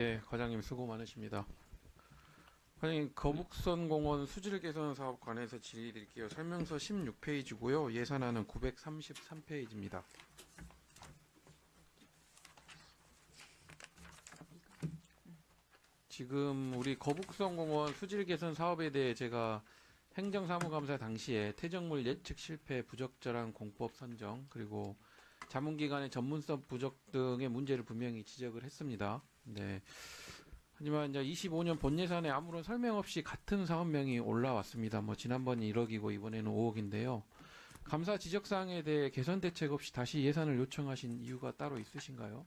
네, 과장님 수고 많으십니다. 과장님, 거북선 공원 수질 개선 사업 관해서 질의 드릴게요. 설명서 16페이지고요. 예산안은 933페이지입니다. 지금 우리 거북선 공원 수질 개선 사업에 대해 제가 행정사무감사 당시에 퇴적물 예측 실패, 부적절한 공법 선정, 그리고 자문기관의 전문성 부족 등의 문제를 분명히 지적을 했습니다. 네. 하지만 이제 25년 본 예산에 아무런 설명 없이 같은 사업명이 올라왔습니다. 뭐 지난번 1억이고 이번에는 5억인데요. 감사 지적 사항에 대해 개선 대책 없이 다시 예산을 요청하신 이유가 따로 있으신가요?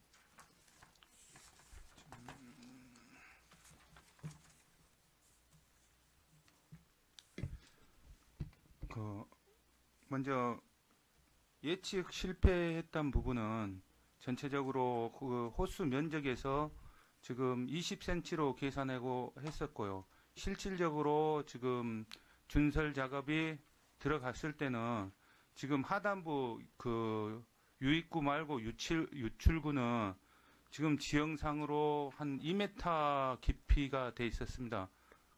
그 먼저 예측 실패했던 부분은 전체적으로 그 호수 면적에서 지금 20cm로 계산하고 했었고요. 실질적으로 지금 준설 작업이 들어갔을 때는 지금 하단부 그 유입구 말고 유출 유출구는 지금 지형상으로 한 2m 깊이가 돼 있었습니다.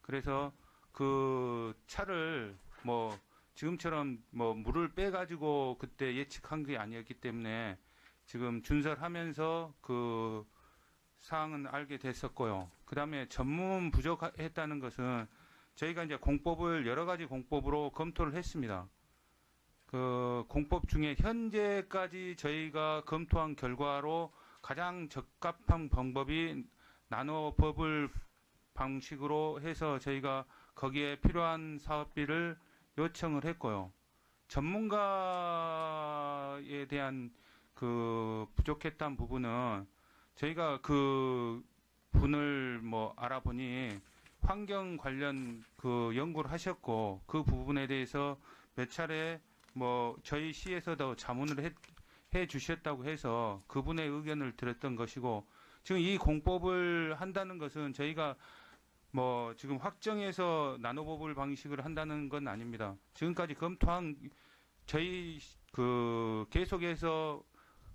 그래서 그 차를 뭐 지금처럼 뭐 물을 빼가지고 그때 예측한 게 아니었기 때문에 지금 준설하면서 그 사항은 알게 됐었고요. 그 다음에 전문 부족했다는 것은 저희가 이제 공법을 여러 가지 공법으로 검토를 했습니다. 그 공법 중에 현재까지 저희가 검토한 결과로 가장 적합한 방법이 나노 버블 방식으로 해서 저희가 거기에 필요한 사업비를 요청을 했고요. 전문가에 대한 그 부족했던 부분은 저희가 그 분을 뭐 알아보니 환경 관련 그 연구를 하셨고 그 부분에 대해서 몇 차례 뭐 저희 시에서도 자문을 해, 해 주셨다고 해서 그분의 의견을 들었던 것이고 지금 이 공법을 한다는 것은 저희가 뭐 지금 확정해서 나노버블 방식을 한다는 건 아닙니다. 지금까지 검토한 저희 그 계속해서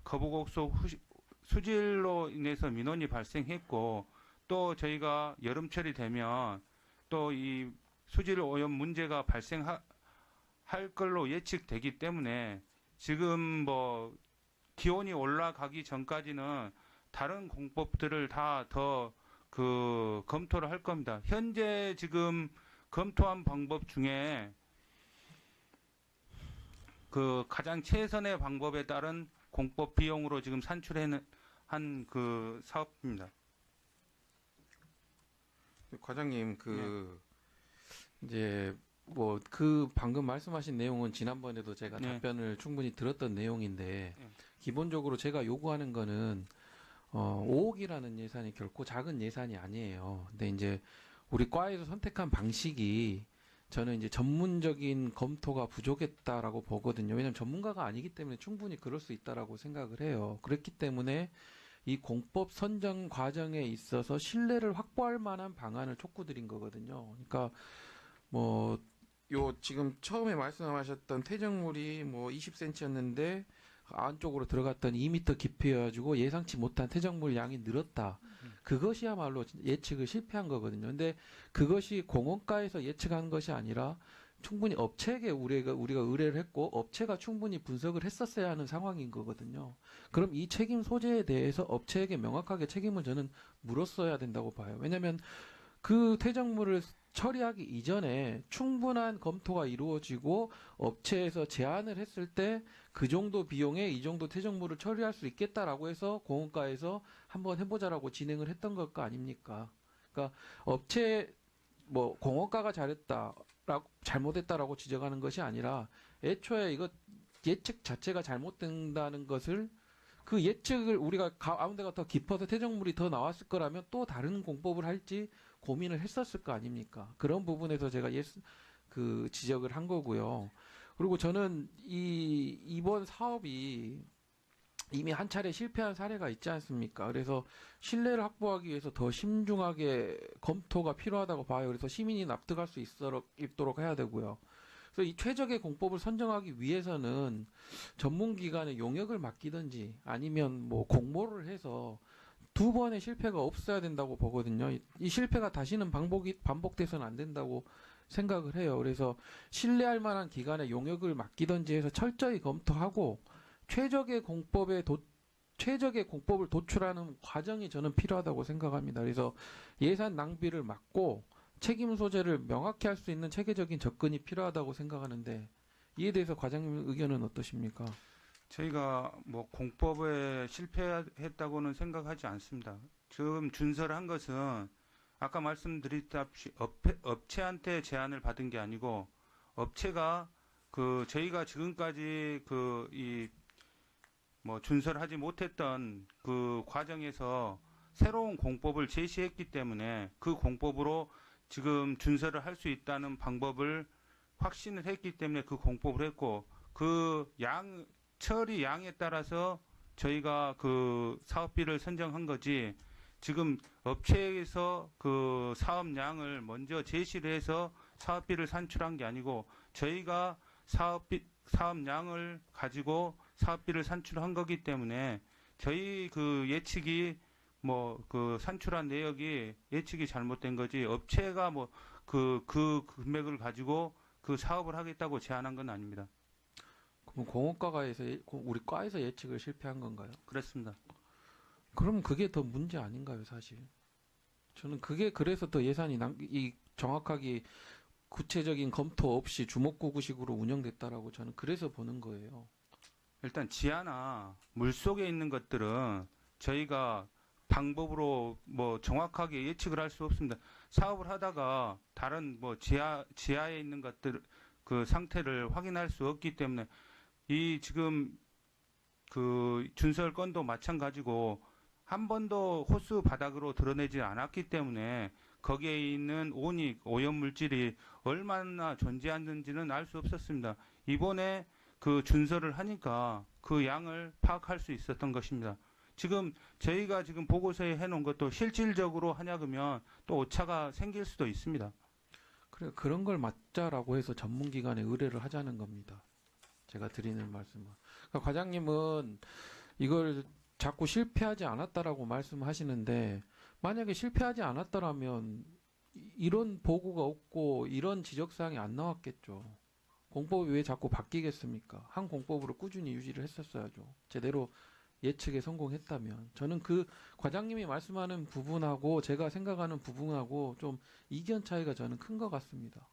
후- 수질로 인해서 민원이 발생했고 또 저희가 여름철이 되면 또 이 수질 오염 문제가 발생할 걸로 예측되기 때문에 지금 뭐 기온이 올라가기 전까지는 다른 공법들을 다 더 그 검토를 할 겁니다. 현재 지금 검토한 방법 중에 그 가장 최선의 방법에 따른 공법 비용으로 지금 산출한 그 사업입니다. 과장님, 그, 이제, 뭐, 그 방금 말씀하신 내용은 지난번에도 제가 네. 답변을 충분히 들었던 내용인데, 네. 기본적으로 제가 요구하는 거는, 어, 5억이라는 예산이 결코 작은 예산이 아니에요. 근데 이제, 우리 과에서 선택한 방식이, 저는 이제 전문적인 검토가 부족했다라고 보거든요. 왜냐하면 전문가가 아니기 때문에 충분히 그럴 수 있다라고 생각을 해요. 그렇기 때문에 이 공법 선정 과정에 있어서 신뢰를 확보할 만한 방안을 촉구드린 거거든요. 그러니까 뭐 요 지금 처음에 말씀하셨던 퇴적물이 뭐 20cm였는데 안쪽으로 들어갔던 2m 깊이여가지고 예상치 못한 퇴적물 양이 늘었다. 그것이야말로 예측을 실패한 거거든요. 근데 그것이 공원가에서 예측한 것이 아니라 충분히 업체에게 우리가 우리가 의뢰를 했고 업체가 충분히 분석을 했었어야 하는 상황인 거거든요. 그럼 이 책임 소재에 대해서 업체에게 명확하게 책임을 저는 물었어야 된다고 봐요. 왜냐하면 그 퇴적물을 처리하기 이전에 충분한 검토가 이루어지고 업체에서 제안을 했을 때 그 정도 비용에 이 정도 퇴적물을 처리할 수 있겠다라고 해서 공원가에서 한번 해보자라고 진행을 했던 것 아닙니까? 그러니까 업체 뭐 공원가가 잘했다라고 잘못했다라고 지적하는 것이 아니라 애초에 이거 예측 자체가 잘못된다는 것을 그 예측을 우리가 가- 아무 데가 더 깊어서 퇴적물이 더 나왔을 거라면 또 다른 공법을 할지 고민을 했었을 거 아닙니까? 그런 부분에서 제가 예, 그 지적을 한 거고요. 그리고 저는 이 이번 사업이 이미 한 차례 실패한 사례가 있지 않습니까? 그래서 신뢰를 확보하기 위해서 더 신중하게 검토가 필요하다고 봐요. 그래서 시민이 납득할 수 있도록, 있도록 해야 되고요. 그래서 이 최적의 공법을 선정하기 위해서는 전문기관의 용역을 맡기든지 아니면 뭐 공모를 해서 두 번의 실패가 없어야 된다고 보거든요. 이, 이 실패가 다시는 반복이 반복돼서는 안 된다고 생각을 해요. 그래서 신뢰할 만한 기관에 용역을 맡기던지 해서 철저히 검토하고 최적의 공법에 도, 최적의 공법을 도출하는 과정이 저는 필요하다고 생각합니다. 그래서 예산 낭비를 막고 책임 소재를 명확히 할 수 있는 체계적인 접근이 필요하다고 생각하는데 이에 대해서 과장님 의견은 어떠십니까? 저희가 뭐 공법에 실패했다고는 생각하지 않습니다. 지금 준설을 한 것은 아까 말씀드렸다시피 업체, 업체한테 제안을 받은 게 아니고 업체가 그 저희가 지금까지 그 이 뭐 준설하지 못했던 그 과정에서 새로운 공법을 제시했기 때문에 그 공법으로 지금 준설을 할 수 있다는 방법을 확신을 했기 때문에 그 공법을 했고 그양 처리 양에 따라서 저희가 그 사업비를 선정한 거지 지금 업체에서 그 사업량을 먼저 제시를 해서 사업비를 산출한 게 아니고 저희가 사업비 사업량을 가지고 사업비를 산출한 거기 때문에 저희 그 예측이 뭐 그 산출한 내역이 예측이 잘못된 거지 업체가 뭐 그그 금액을 가지고 그 사업을 하겠다고 제안한 건 아닙니다. 그럼 공업과가에서 예- 고- 우리 과에서 예측을 실패한 건가요? 그렇습니다. 그럼 그게 더 문제 아닌가요, 사실? 저는 그게 그래서 더 예산이 낭, 이 정확하게 구체적인 검토 없이 주먹구구식으로 운영됐다라고 저는 그래서 보는 거예요. 일단 지하나 물 속에 있는 것들은 저희가 방법으로 뭐 정확하게 예측을 할 수 없습니다. 사업을 하다가 다른 뭐 지하 지하에 있는 것들 그 상태를 확인할 수 없기 때문에 이 지금 그 준설 건도 마찬가지고 한 번도 호수 바닥으로 드러내지 않았기 때문에 거기에 있는 오닉 오염 물질이 얼마나 존재하는지는 알 수 없었습니다. 이번에 그 준설을 하니까 그 양을 파악할 수 있었던 것입니다. 지금 저희가 지금 보고서에 해놓은 것도 실질적으로 하냐 그러면 또 오차가 생길 수도 있습니다. 그래 그런 걸 맞자라고 해서 전문기관에 의뢰를 하자는 겁니다. 제가 드리는 말씀은. 그러니까 과장님은 이걸 자꾸 실패하지 않았다라고 말씀하시는데 만약에 실패하지 않았더라면 이- 이런 보고가 없고 이런 지적사항이 안 나왔겠죠. 공법이 왜 자꾸 바뀌겠습니까? 한 공법으로 꾸준히 유지를 했었어야죠. 제대로 예측에 성공했다면 저는 그 과장님이 말씀하는 부분하고 제가 생각하는 부분하고 좀 이견 차이가 저는 큰 것 같습니다.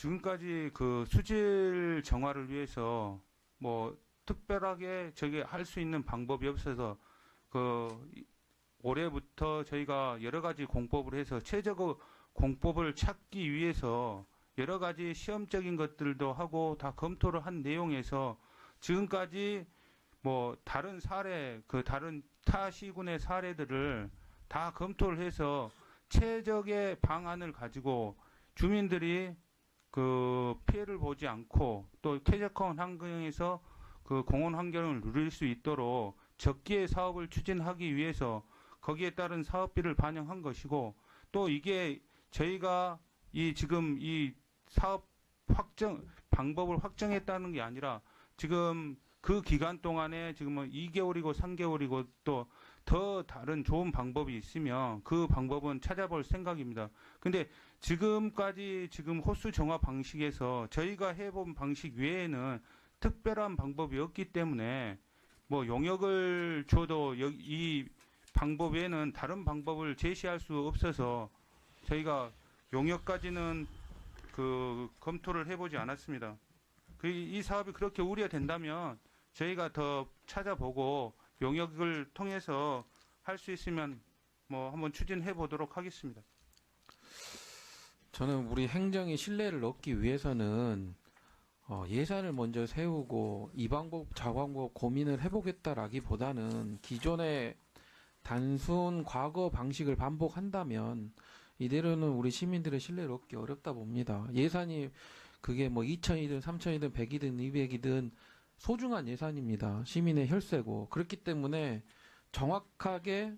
지금까지 그 수질 정화를 위해서 뭐 특별하게 저게 할수 있는 방법이 없어서 그 이- 올해부터 저희가 여러 가지 공법을 해서 최적 공법을 찾기 위해서 여러 가지 시험적인 것들도 하고 다 검토를 한 내용에서 지금까지 뭐 다른 사례 그 다른 타 시군의 사례들을 다 검토를 해서 최적의 방안을 가지고 주민들이 그 피해를 보지 않고 또 쾌적한 환경에서 그 공원 환경을 누릴 수 있도록 적기의 사업을 추진하기 위해서 거기에 따른 사업비를 반영한 것이고 또 이게 저희가 이 지금 이 사업 확정 방법을 확정했다는 게 아니라 지금 그 기간 동안에 지금은 2개월이고 3개월이고 또 더 다른 좋은 방법이 있으면 그 방법은 찾아볼 생각입니다. 근데 지금까지 지금 호수 정화 방식에서 저희가 해본 방식 외에는 특별한 방법이 없기 때문에 뭐 용역을 줘도 여- 이 방법 외에는 다른 방법을 제시할 수 없어서 저희가 용역까지는 그 검토를 해보지 않았습니다. 그이 사업이 그렇게 우려된다면 저희가 더 찾아보고 용역을 통해서 할 수 있으면 뭐 한번 추진해 보도록 하겠습니다. 저는 우리 행정의 신뢰를 얻기 위해서는 어, 예산을 먼저 세우고 이 방법 저 방법 고민을 해보겠다라기보다는 기존의 단순 과거 방식을 반복한다면 이대로는 우리 시민들의 신뢰를 얻기 어렵다 봅니다. 예산이 그게 뭐 2천이든 3천이든 100이든 200이든 소중한 예산입니다. 시민의 혈세고 그렇기 때문에 정확하게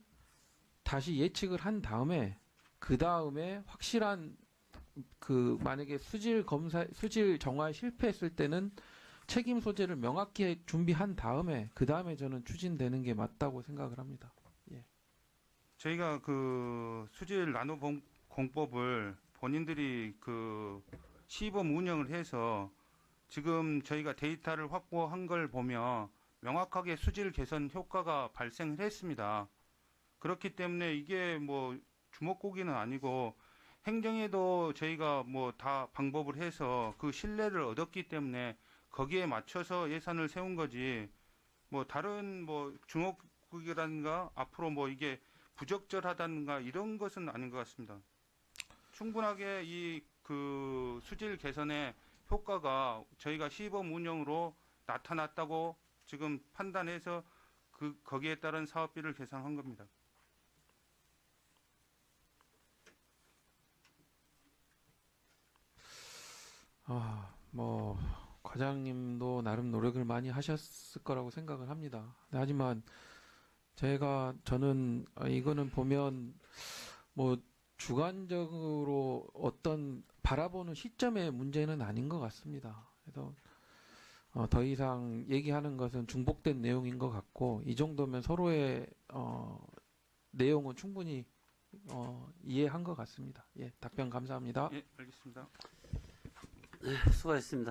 다시 예측을 한 다음에 그 다음에 확실한 그 만약에 수질 검사 수질 정화에 실패했을 때는 책임 소재를 명확히 준비한 다음에 그 다음에 저는 추진되는 게 맞다고 생각을 합니다. 저희가 그 수질 나노 공- 공법을 본인들이 그 시범 운영을 해서 지금 저희가 데이터를 확보한 걸 보면 명확하게 수질 개선 효과가 발생을 했습니다. 그렇기 때문에 이게 뭐 주먹고기는 아니고 행정에도 저희가 뭐 다 방법을 해서 그 신뢰를 얻었기 때문에 거기에 맞춰서 예산을 세운 거지 뭐 다른 뭐 주먹고기라든가 앞으로 뭐 이게 부적절하다든가 이런 것은 아닌 것 같습니다. 충분하게 이 그 수질 개선의 효과가 저희가 시범 운영으로 나타났다고 지금 판단해서 그 거기에 따른 사업비를 계산한 겁니다. 아, 뭐 과장님도 나름 노력을 많이 하셨을 거라고 생각을 합니다. 하지만 제가 저는 아, 이거는 보면 뭐 주관적으로 어떤 바라보는 시점의 문제는 아닌 것 같습니다. 그래서 어, 더 이상 얘기하는 것은 중복된 내용인 것 같고 이 정도면 서로의 어, 내용은 충분히 어, 이해한 것 같습니다. 예, 답변 감사합니다. 예, 알겠습니다. 수고하셨습니다.